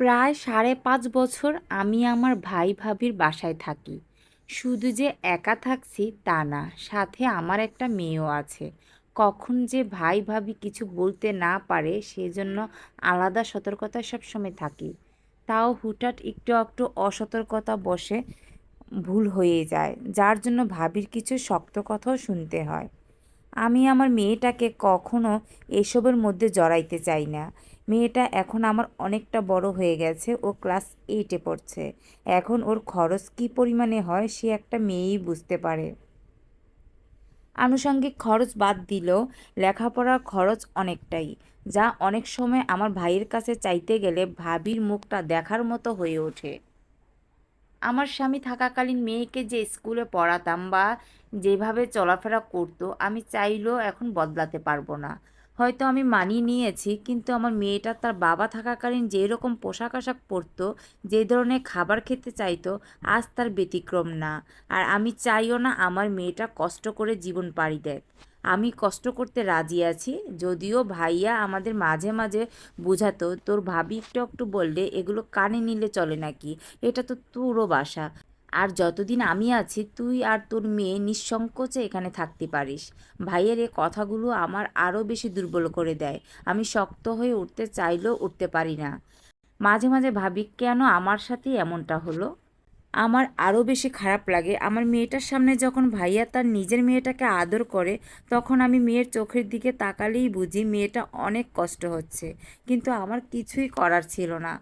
প্রায় সাড়ে পাঁচ বছর আমি আমার ভাই ভাবির বাসায় থাকি। শুধু যে একা থাকছি তা না, সাথে আমার একটা মেয়েও আছে। কখন যে ভাই ভাবি কিছু বলতে না পারে, সেজন্য আলাদা সতর্কতায় সবসময় থাকি। তাও হুটহাট একটু একটু অসতর্কতা বসে ভুল হয়ে যায়, যার জন্য ভাবির কিছু শক্ত কথাও শুনতে হয়। আমি আমার মেয়েটাকে কখনো এসবের মধ্যে জড়াইতে চাই না। মেয়েটা এখন আমার অনেকটা বড় হয়ে গেছে, ও ক্লাস এইটে পড়ছে। এখন ওর খরচ কী পরিমাণে হয় সে একটা মেয়েই বুঝতে পারে। আনুষঙ্গিক খরচ বাদ দিলেও লেখাপড়ার খরচ অনেকটাই, যা অনেক সময় আমার ভাইয়ের কাছে চাইতে গেলে ভাবির মুখটা দেখার মতো হয়ে ওঠে। আমার স্বামী থাকাকালীন মেয়েকে যে স্কুলে পড়াতাম বা যেভাবে চলাফেরা করতো, আমি চাইলেও এখন বদলাতে পারব না। হয়তো আমি মানিয়ে নিয়েছি, কিন্তু আমার মেয়েটা তার বাবা থাকাকালীন যেই রকম পোশাক আশাক পরতো, যে ধরনের খাবার খেতে চাইতো, আজ তার ব্যতিক্রম না। আর আমি চাইও না আমার মেয়েটা কষ্ট করে জীবন পাড়ি দেয় আমি কষ্ট করতে রাজি আছি, যদিও ভাইয়া আমাদের মাঝে মাঝে বোঝাতো, তোর ভাবি একটু একটু বললে এগুলো কানে নিলে চলে নাকি? এটা তো তোরও বাসা। আর যতদিন আমি আছি, তুই আর তোর মেয়ে নিঃসংকোচে এখানে থাকতে পারিস। ভাইয়ের এ কথাগুলো আমার আরও বেশি দুর্বল করে দেয়। আমি শক্ত হয়ে উঠতে চাইলেও উঠতে পারি না। মাঝে মাঝে ভাবি, কেন আমার সাথে এমনটা হলো? আমার আরও বেশি খারাপ লাগে। আমার মেয়েটার সামনে যখন ভাইয়া তার নিজের মেয়েটাকে আদর করে, তখন আমি মেয়ের চোখের দিকে তাকালেই বুঝি মেয়েটা অনেক কষ্ট হচ্ছে। কিন্তু আমার কিছুই করার ছিল না।